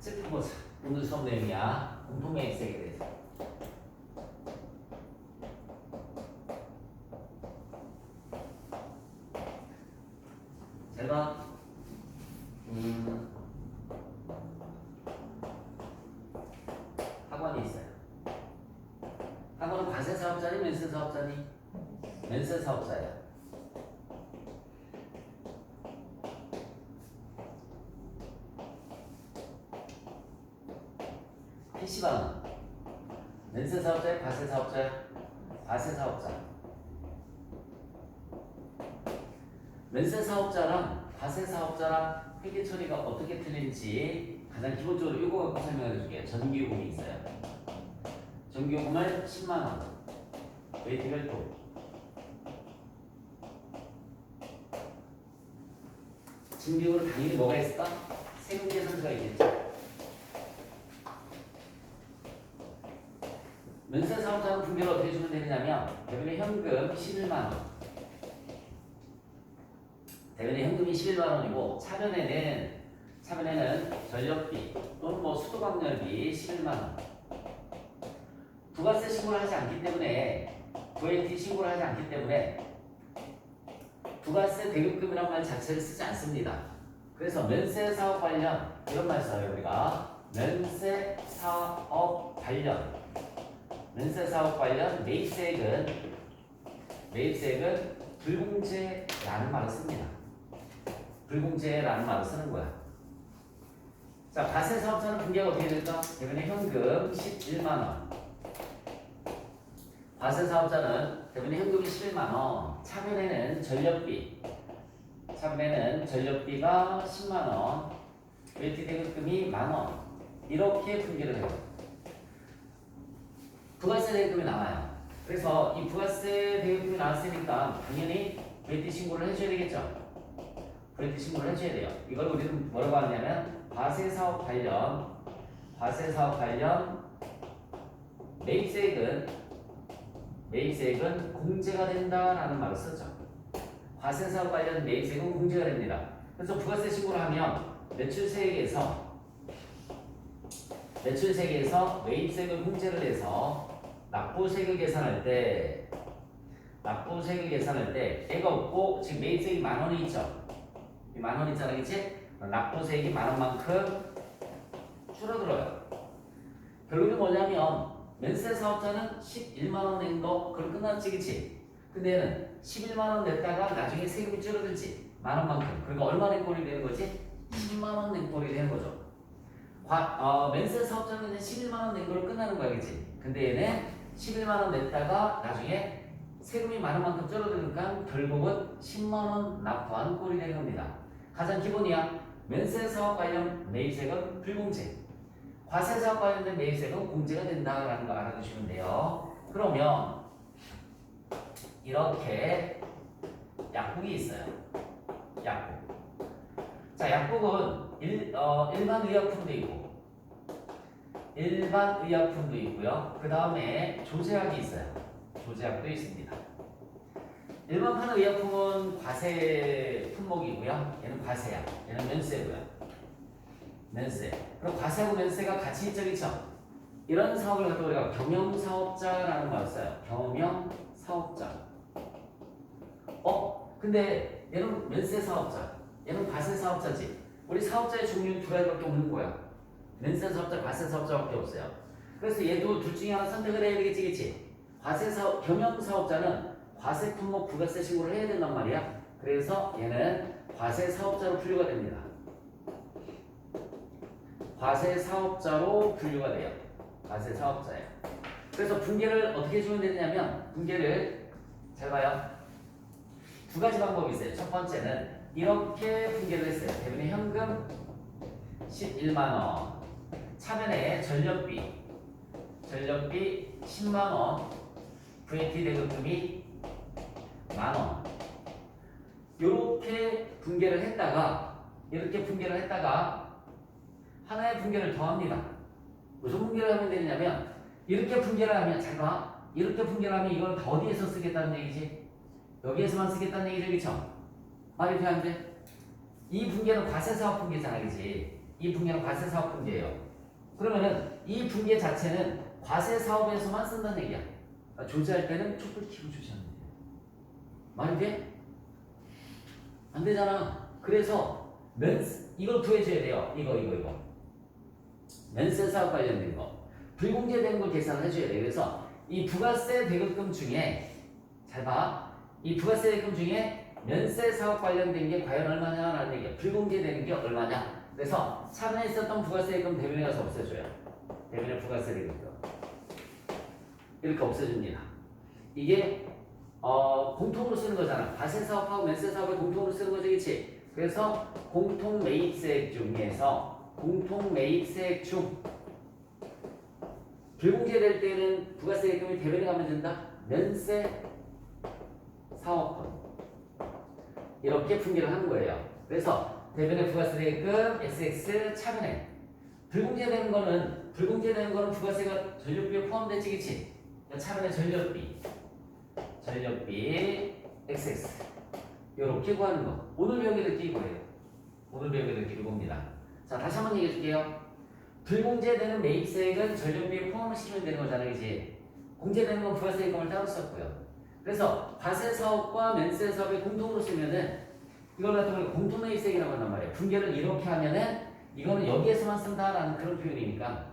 짚어보자. 오늘 수업 내용이야. 공통의 액색에 대해서. 잘 봐. 음, 학원이 있어요. 학원은 과세 사업자니 면세 사업자니? 면세 사업자야. PC방은 면세 사업자야, 과세 사업자야? 과세 사업자. 면세 사업자랑 과세 사업자랑 회계 처리가 어떻게 틀린지 가장 기본적으로 이거 갖고 설명해 줄게요. 전기요금이 있어요. 전기요금을 10만 원. 웨이트 별도. 전기요금은 당연히 뭐가 있을까? 세금 계산서가 있겠죠. 면세 사업자는 분배를 어떻게 주면 되느냐면 대변의 현금 11만 원. 대변의 현금이 11만 원이고 차변에는 차변에는 전력비 또는 뭐 수도광열비 11만 원. 부가세 신고를 하지 않기 때문에 VAT 신고를 하지 않기 때문에 부가세 대급금이라는 말 자체를 쓰지 않습니다. 그래서 면세 사업 관련 이런 말 써요 우리가 면세 사업 관련 면세 사업 관련 매입세액은 매입세액은 불공제라는 말을 씁니다. 불공제라는 말을 쓰는 거야. 자, 과세 사업자는 분계가 어떻게 될까? 대변에 현금 11만 원. 과세 사업자는 대변에 현금이 11만 원. 차변에는 전력비. 차변에는 전력비가 10만 원. 웨이트 대급금이 만 원. 이렇게 분계를 해요. 부가세 대금이 나와요. 그래서 이 부가세 대금이 나왔으니까 당연히 웨이트 신고를 해줘야 되겠죠. 웨이트 신고를 해줘야 돼요. 이걸 우리는 뭐라고 하냐면 과세 사업 관련 과세 사업 관련 매입세액은 매입세액은 공제가 된다라는 말을 쓰죠. 과세 사업 관련 매입세액은 공제가 됩니다. 그래서 부가세 신고를 하면 매출세액에서 매출세액에서 매입세액을 공제를 해서 납부세액을 계산할 때 납부세액을 계산할 때 애가 없고 지금 매입세액이 만 원이 있죠. 이만원 있잖아, 그치? 납부세액이 만 원만큼 줄어들어요. 결국은 뭐냐면 면세 사업자는 11만 원 낸 거 그럼 끝났지, 그치? 근데 얘는 11만 원 냈다가 나중에 세금이 줄어들지 만 원만큼. 그러니까 얼마 낸 꼴이 되는 거지? 10만 원 낸 꼴이 되는 거죠. 과, 어, 면세 사업자는 이제 11만 원 낸 걸로 끝나는 거야, 그치? 근데 얘는 11만 원 냈다가 나중에 세금이 많은 만큼 줄어드니까 결국은 10만 원 납부한 꼴이 되는 겁니다. 가장 기본이야. 면세 사업 관련 매입세액은 불공제. 과세 사업 관련된 매입세액은 공제가 된다라는 거 알아두시면 돼요. 그러면 이렇게 약국이 있어요. 약국. 자, 약국은 일, 어, 일반 의약품도 있고 일반 의약품도 있고요. 그 다음에 조제약이 있어요. 조제약도 있습니다. 일반 파는 의약품은 과세 품목이고요. 얘는 과세야. 얘는 면세고요. 면세. 그럼 과세하고 면세가 같이 그렇죠? 이런 사업을 갖다 우리가 경영사업자라는 말을 써요. 경영사업자. 어? 근데 얘는 면세 사업자. 얘는 과세 사업자지. 우리 사업자의 종류는 두 가지밖에 없는 거야. 면세 사업자, 과세 사업자밖에 없어요. 그래서 얘도 둘 중에 하나 선택을 해야 되겠지, 그치? 과세 사업, 경영 사업자는 과세 품목 부가세 신고를 해야 된단 말이야. 그래서 얘는 과세 사업자로 분류가 됩니다. 과세 사업자로 분류가 돼요. 과세 사업자예요. 그래서 분계를 어떻게 해주면 되냐면 분계를 잘 봐요. 두 가지 방법이 있어요. 첫 번째는 이렇게 분계를 했어요. 대변의 현금 11만 원, 차변에 전력비, 전력비 10만 원, VAT 대급금이 만 원. 이렇게 분계를 했다가 이렇게 분계를 했다가 하나의 분계를 더합니다. 무슨 분계를 하면 되냐면 이렇게 분계를 하면 잘 봐. 이렇게 분계를 하면 이걸 다 어디에서 쓰겠다는 얘기지? 여기에서만 쓰겠다는 얘기죠, 그쵸? 말이 돼안 돼? 이 분계는 과세사업 분계잖아, 그지? 이 분계는 과세 사업 분계예요. 그러면은 이 분계 자체는 과세 사업에서만 쓴다는 얘기야. 그러니까 조제할 때는 촛불 켜고 조제하는 거야. 돼? 안 되잖아. 그래서 면 이걸 구해줘야 돼요. 이거 이거 이거. 면세 사업 관련된 거. 불공제되는 걸 계산을 해줘야 돼. 그래서 이 부가세 대급금 중에 잘 봐. 이 부가세 대급금 중에 면세 사업 관련된 게 과연 얼마냐라는 얘기야. 불공제되는 게 얼마냐. 그래서 차분에 있었던 부가세 대급금 대면에 가서 없애줘요. 대면에 부가세 대급금. 이렇게 없애줍니다. 이게 어, 공통으로 쓰는 거잖아. 과세 사업하고 면세 사업을 공통으로 쓰는 거지, 그치? 그래서 공통 매입세액 중에서 공통 매입세액 중 불공제될 때는 부가세 대금이 대변에 가면 된다. 면세 사업권 이렇게 분계를 하는 거예요. 그래서 대변에 부가세 대금 XX 차변에 불공제되는 거는 불공제되는 거는 부가세가 전력비에 포함되지, 그치? 그러니까 차변에 전력비. 전력비 XX 이렇게 구하는 거. 오늘 배우게 될게 이거예요. 오늘 배우게 이겁니다. 자 다시 한번 얘기해 줄게요. 불공제되는 매입세액은 전력비에 포함을 시키면 되는 거잖아요 그지 공제되는 건 부가세액금을 따로 썼고요 그래서 과세 사업과 면세 사업의 공통으로 쓰면은 이걸 갖다 우리가 공통매입세액이라고 한단 말이에요 분계를 이렇게 하면은 이거는 여기에서만 쓴다라는 그런 표현이니까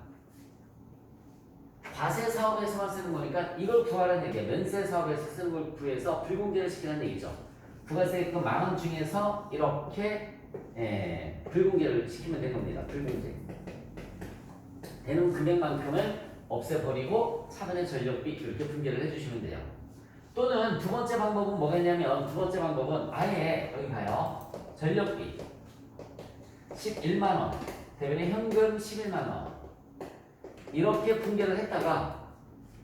과세 사업에서만 쓰는 거니까 이걸 구하라는 얘기야. 면세 사업에서 쓰는 걸 구해서 불공제를 시키는 얘기죠. 부가세금 만원 중에서 이렇게 예, 불공제를 시키면 되는 겁니다. 불공제. 되는 금액만큼을 없애버리고 차분의 전력비 이렇게 분계를 해주시면 돼요. 또는 두 번째 방법은 뭐가 있냐면 두 번째 방법은 아예 여기 봐요. 전력비 11만 원 대변에 현금 11만 원 이렇게 분계를 했다가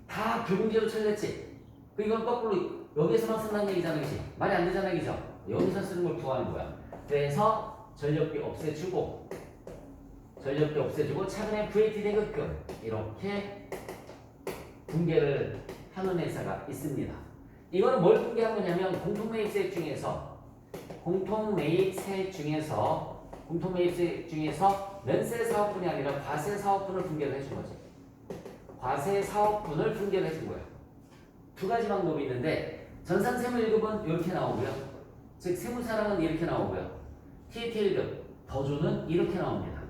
다 불공제로 처리했지. 그 이건 거꾸로 여기서만 쓴다는 얘기잖아, 그지? 말이 안 되잖아, 그죠? 여기서 쓰는 걸 구하는 거야. 그래서 전력비 없애주고 전력비 없애주고 차근에 VAT 대급금 이렇게 분계를 하는 회사가 있습니다. 이거는 뭘 분계한 거냐면 공통매입세액 중에서 공통매입세액 중에서 공통매입세액 중에서 면세 사업분이 아니라 과세 사업분을 분계를 해준 거지. 과세 사업분을 분계를 해준 거예요. 두 가지 방법이 있는데 전산세무 1급은 이렇게 나오고요. 즉 세무사랑은 이렇게 나오고요. TT 1급 더조는 이렇게 나옵니다.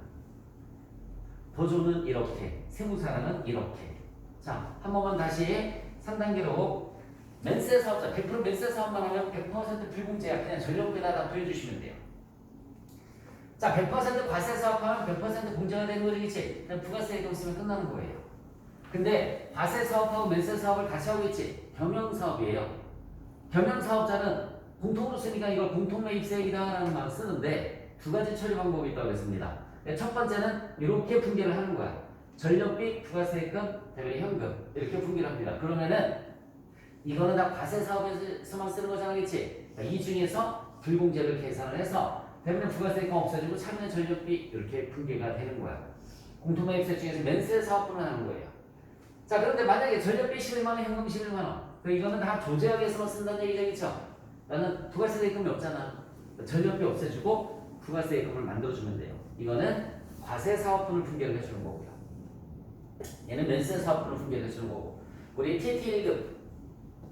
더조는 이렇게, 세무사랑은 이렇게. 자, 한 번만 다시 3단계로 면세 사업자 100% 면세 사업만 하면 100% 불공제야. 그냥 전력비에다 다 더해주시면 돼요. 자, 100% 과세 사업하면 100% 공제가 되는 그치? 그냥 부가세액금 쓰면 끝나는 거예요. 근데 과세 사업하고 면세 사업을 같이 하고 있지? 경영 사업이에요. 경영 사업자는 공통으로 쓰니까 이걸 공통 매입세액이다라는 말을 쓰는데 두 가지 처리 방법이 있다고 했습니다. 네, 첫 번째는 이렇게 분계를 하는 거야. 전력비, 부가세액금, 대외 현금 이렇게 분계를 합니다. 그러면은 이거는 다 과세 사업에서만 쓰는 거잖아, 그치? 이 중에서 불공제를 계산을 해서 대부분 부가세액금 없어지고 차면 전력비 이렇게 분계가 되는 거야. 공통매입세 중에서 면세 사업분을 하는 거예요. 자 그런데 만약에 전력비 11만 원, 현금 11만 원, 그 이거는 다 조제하기에서만 쓴다는 얘기죠, 그렇죠? 나는 부가세액금이 없잖아. 전력비 없애주고 부가세액금을 만들어주면 돼요. 이거는 과세 사업분을 분계를 해주는 거고요. 얘는 면세 사업분을 분계를 해주는 거고, 우리 TT 1급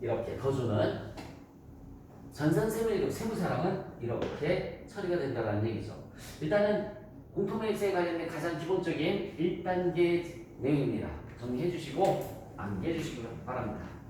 이렇게 더 주는 전산세무 1급 세무사랑은 이렇게 처리가 된다는 얘기죠. 일단은 공통매입세에 관련된 가장 기본적인 1단계 내용입니다. 정리해 주시고 암기해 주시기 바랍니다.